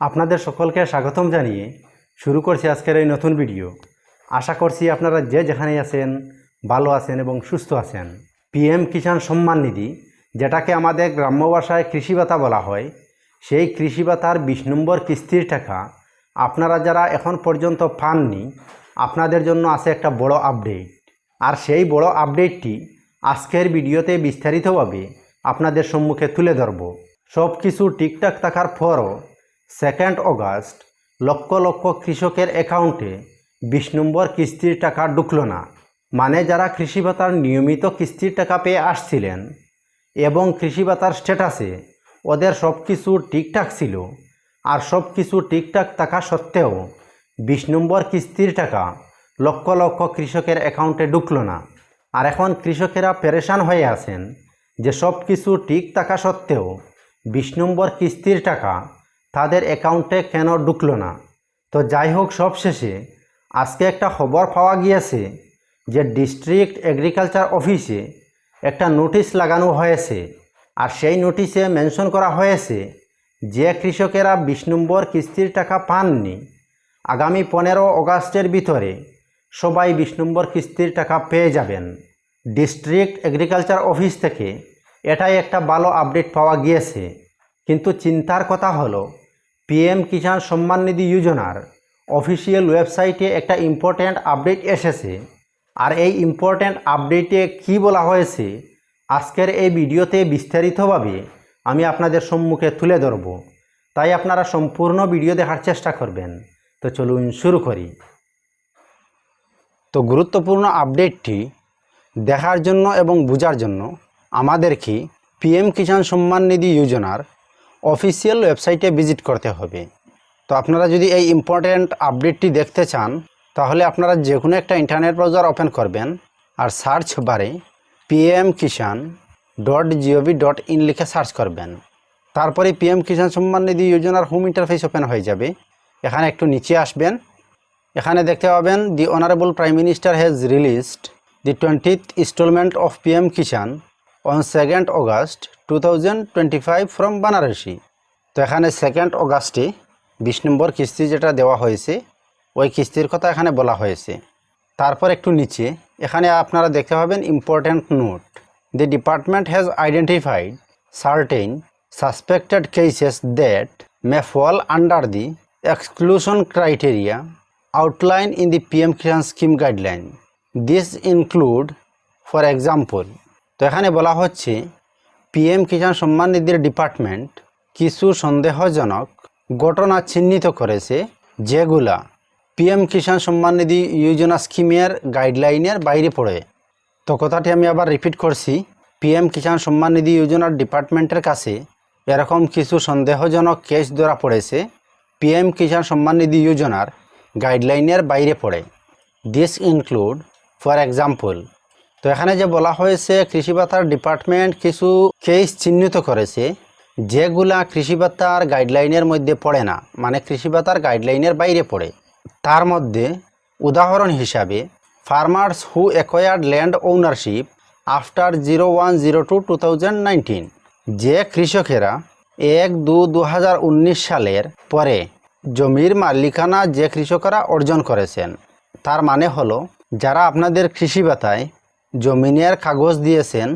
আপনাদের সকলকে স্বাগতম জানিয়ে শুরু করছি আজকের এই নতুন ভিডিও। আশা করছি আপনারা যে যেখানেই আছেন, ভালো আছেন এবং সুস্থ আছেন। পিএম কিষাণ সম্মান নিধি, যেটাকে আমাদের গ্রাম্য ভাষায় কৃষি ভাতা বলা হয়, সেই কৃষি ভাতার বিশ নম্বর কিস্তির টাকা আপনারা যারা এখন পর্যন্ত পাননি, আপনাদের জন্য আছে একটা বড় আপডেট। আর সেই বড় আপডেটটি আজকের ভিডিওতে বিস্তারিতভাবে আপনাদের সম্মুখে তুলে ধরব। সব কিছু ঠিকঠাক থাকার পরও সেকেন্ড অগাস্ট লক্ষ লক্ষ কৃষকের অ্যাকাউন্টে বিশ নম্বর কিস্তির টাকা ঢুকলো না। মানে যারা কৃষি ভাতার নিয়মিত কিস্তির টাকা পেয়ে আসছিলেন এবং কৃষি ভাতার স্ট্যাটাসে ওদের সব কিছু ঠিকঠাক ছিল আর সব কিছু ঠিকঠাক থাকা সত্ত্বেও বিশ নম্বর কিস্তির টাকা লক্ষ লক্ষ কৃষকের অ্যাকাউন্টে ঢুকলো না। আর এখন কৃষকেরা পেরেশান হয়ে আছেন যে সব কিছু ঠিক থাকা সত্ত্বেও বিশ নম্বর কিস্তির টাকা তাদের অ্যাকাউন্টে কেন ঢুকলো না? তো যাই হোক সবশেষে আজকে একটা খবর পাওয়া গিয়েছে যে ডিস্ট্রিক্ট এগ্রিকালচার অফিসে একটা নোটিশ লাগানো হয়েছে। আর সেই নোটিশে মেনশন করা হয়েছে যে কৃষকেরা বিশ নম্বর কিস্তির টাকা পাননি। আগামী পনেরো অগাস্টের ভিতরে সবাই বিশ নম্বর কিস্তির টাকা পেয়ে যাবেন। ডিস্ট্রিক্ট এগ্রিকালচার অফিস থেকে এটাই একটা ভালো আপডেট পাওয়া গিয়েছে। কিন্তু চিন্তার কথা হলো পিএম কিষাণ সম্মান নিধি যোজনার অফিসিয়াল ওয়েবসাইটে একটা ইম্পর্ট্যান্ট আপডেট এসেছে। আর এই ইম্পর্ট্যান্ট আপডেটে কি বলা হয়েছে, আজকের এই ভিডিওতে বিস্তারিতভাবে আমি আপনাদের সম্মুখে তুলে ধরব। তাই আপনারা সম্পূর্ণ ভিডিও দেখার চেষ্টা করবেন। তো চলুন শুরু করি। তো গুরুত্বপূর্ণ আপডেটটি দেখার জন্য এবং বোঝার জন্য আমাদেরকে পিএম কিষাণ সম্মান নিধি যোজনার অফিসিয়াল ওয়েবসাইটে ভিজিট করতে হবে। তো আপনারা যদি এই ইম্পর্ট্যান্ট আপডেটটি দেখতে চান, তাহলে আপনারা যে কোনো একটা ইন্টারনেট ব্রাউজার ওপেন করবেন আর সার্চ বারে PM Kisan dot gov dot in লিখে সার্চ করবেন। তারপরে পিএম কিষাণ সম্মান নিধি যোজনার হোম ইন্টারফেস ওপেন হয়ে যাবে। এখানে একটু নিচে আসবেন। এখানে দেখতে পাবেন the honourable prime minister has released the twentieth instalment of PM Kisan on second August two thousand twenty five from Banarasi তো এখানে সেকেন্ড অগাস্টে বিশ নম্বর কিস্তি যেটা দেওয়া হয়েছে ওই কিস্তির কথা এখানে বলা হয়েছে। তারপর একটু নিচে এখানে আপনারা দেখতে পাবেন important note the department has identified certain suspected cases that may fall under the exclusion criteria outlined in the PM Kisan scheme guideline. This include, for example, তো এখানে বলা হচ্ছে, পিএম কিষাণ সম্মান নিধির ডিপার্টমেন্ট কিছু সন্দেহজনক ঘটনা চিহ্নিত করেছে, যেগুলা পিএম কিষাণ সম্মান নিধি যোজনা স্কিমের গাইডলাইনের বাইরে পড়ে। তো কথাটি আমি আবার রিপিট করছি, পিএম কিষাণ সম্মান নিধি যোজনার ডিপার্টমেন্টের কাছে এরকম কিছু সন্দেহজনক কেস ধরা পড়েছে, পিএম কিষাণ সম্মান নিধি যোজনার গাইডলাইনের বাইরে পড়ে। দিস ইনক্লুড ফর এক্সাম্পল তো এখানে যে বলা হয়েছে, কৃষি ভাতার ডিপার্টমেন্ট কিছু কেস চিহ্নিত করেছে, যেগুলা কৃষি ভাতার গাইডলাইনের মধ্যে পড়ে না। মানে কৃষি ভাতার গাইডলাইনের বাইরে পড়ে। তার মধ্যে উদাহরণ হিসাবে farmers who acquired land ownership after zero one zero two two thousand nineteen যে কৃষকেরা এক দু দু হাজার উনিশ সালের পরে জমির মালিকানা যে কৃষকরা অর্জন করেছেন, তার মানে হলো, যারা আপনাদের কৃষি ভাতায় জমিনের কাগজ দিয়েছেন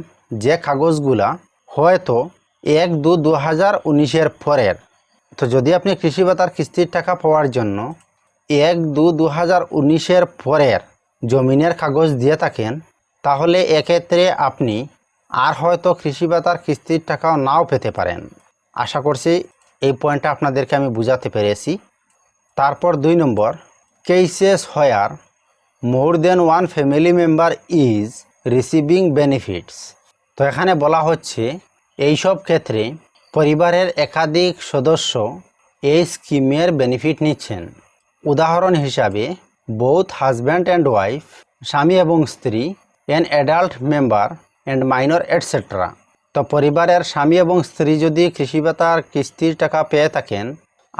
যে কাগজগুলা হয়তো এক দু দু হাজার উনিশের পরের। তো যদি আপনি কৃষি ভাতার কিস্তির টাকা পাওয়ার জন্য এক দু দু হাজার উনিশের পরের জমিনের কাগজ দিয়ে থাকেন, তাহলে এক্ষেত্রে আপনি আর হয়তো কৃষি ভাতার কিস্তির টাকাও নাও পেতে পারেন। আশা করছি এই পয়েন্টটা আপনাদেরকে আমি বুঝাতে পেরেছি। তারপর দুই নম্বর cases where more than one family member is receiving benefits তো এখানে বলা হচ্ছে, এইসব ক্ষেত্রে পরিবারের একাধিক সদস্য এই স্কিমের বেনিফিট নিচ্ছেন। উদাহরণ হিসাবে বোথ হাজব্যান্ড অ্যান্ড ওয়াইফ স্বামী এবং স্ত্রী an adult member and minor etcetera তো পরিবারের স্বামী এবং স্ত্রী যদি কৃষি ভাতার কিস্তির টাকা পেয়ে থাকেন,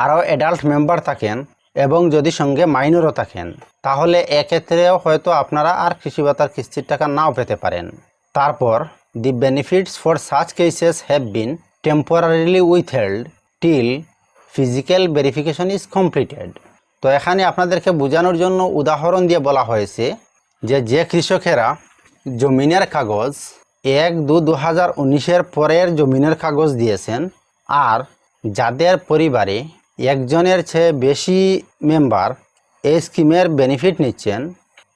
আরও অ্যাডাল্ট মেম্বার থাকেন এবং যদি সঙ্গে মাইনরও থাকেন, তাহলে এক্ষেত্রেও হয়তো আপনারা আর কৃষি ভাতার কিস্তির টাকা নাও পেতে পারেন। তারপর the benefits for such cases have been temporarily withheld till physical verification is completed তো এখানে আপনাদেরকে বোঝানোর জন্য উদাহরণ দিয়ে বলা হয়েছে যে যে কৃষকেরা জমিনের কাগজ এক দু দু হাজার উনিশের পরের জমিনের কাগজ দিয়েছেন, আর যাদের পরিবারে একজনের চেয়ে বেশি মেম্বার এই স্কিমের বেনিফিট নিচ্ছেন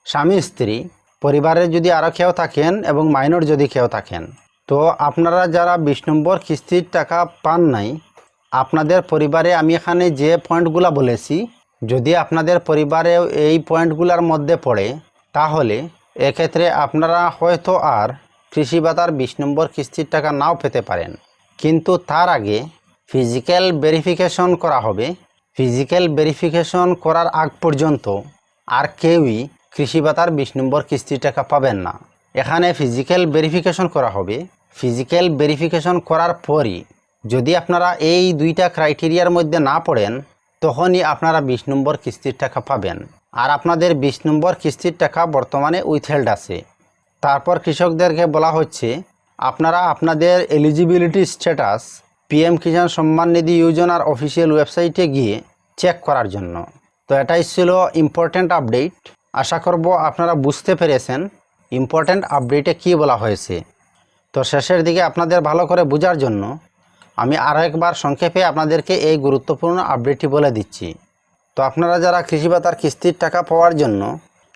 স্বামী, স্ত্রী, পরিবারের যদি আরও কেউ থাকেন এবং মাইনর যদি কেউ থাকেন। তো আপনারা যারা বিশ নম্বর কিস্তির টাকা পান নাই, আপনাদের পরিবারে আমি এখানে যে পয়েন্টগুলো বলেছি, যদি আপনাদের পরিবারেও এই পয়েন্টগুলোর মধ্যে পড়ে, তাহলে এক্ষেত্রে আপনারা হয়তো আর কৃষি ভাতার বিশ নম্বর কিস্তির টাকা নাও পেতে পারেন। কিন্তু তার আগে ফিজিক্যাল ভেরিফিকেশন করা হবে। ফিজিক্যাল ভেরিফিকেশন করার আগ পর্যন্ত আর কেউই কৃষি ভাতার বিশ নম্বর কিস্তির টাকা পাবেন না। এখানে ফিজিক্যাল ভেরিফিকেশন করা হবে। ফিজিক্যাল ভেরিফিকেশন করার পরই যদি আপনারা এই দুইটা ক্রাইটেরিয়ার মধ্যে না পড়েন, তখনই আপনারা বিশ নম্বর কিস্তির টাকা পাবেন। আর আপনাদের বিশ নম্বর কিস্তির টাকা বর্তমানে উইথহেল্ড আছে। তারপর কৃষকদেরকে বলা হচ্ছে, আপনারা আপনাদের eligibility status PM Kisan Samman Nidhi যোজনার অফিসিয়াল ওয়েবসাইটে গিয়ে চেক করার জন্য। তো এটাই ছিল ইম্পর্ট্যান্ট আপডেট আশা করব আপনারা বুঝতে পেরেছেন ইম্পর্ট্যান্ট আপডেটে কী বলা হয়েছে। তো শেষের দিকে আপনাদের ভালো করে বোঝার জন্য আমি আরও একবার সংক্ষেপে আপনাদেরকে এই গুরুত্বপূর্ণ আপডেটটি বলে দিচ্ছি। তো আপনারা যারা কৃষি ভাতার কিস্তির টাকা পাওয়ার জন্য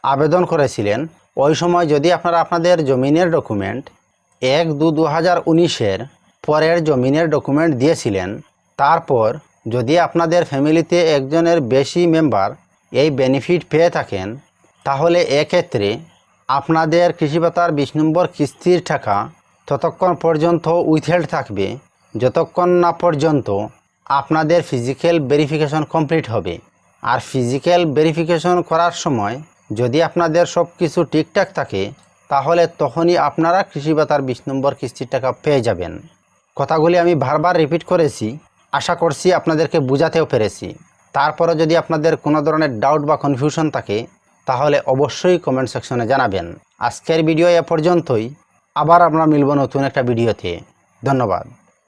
আবেদন করেছিলেন, ওই সময় যদি আপনারা আপনাদের জমিনের ডকুমেন্ট এক দু দু হাজার উনিশের পরের জমিনের ডকুমেন্ট দিয়েছিলেন। তারপর যদি আপনাদের ফ্যামিলিতে একজনের বেশি মেম্বার এই বেনিফিট পেয়ে থাকেন, তাহলে এক্ষেত্রে আপনাদের কৃষি ভাতার বিশ নম্বর কিস্তির টাকা ততক্ষণ পর্যন্ত উইথহেল্ড থাকবে। যতক্ষণ না পর্যন্ত আপনাদের ফিজিক্যাল ভেরিফিকেশন কমপ্লিট হবে। আর ফিজিক্যাল ভেরিফিকেশন করার সময় যদি আপনাদের সব কিছু ঠিকঠাক থাকে, তাহলে তখনই আপনারা কৃষি ভাতার বিশ নম্বর কিস্তির টাকা পেয়ে যাবেন। কথাগুলি আমি বারবার রিপিট করেছি, আশা করছি আপনাদেরকে বুঝাতেও পেরেছি। তারপরে যদি আপনাদের কোনো ধরনের ডাউট বা কনফিউশন থাকে, তাহলে অবশ্যই কমেন্ট সেকশনে জানাবেন। আজকের ভিডিও এ পর্যন্তই। আবার আমরা মিলব নতুন একটা ভিডিওতে ধন্যবাদ।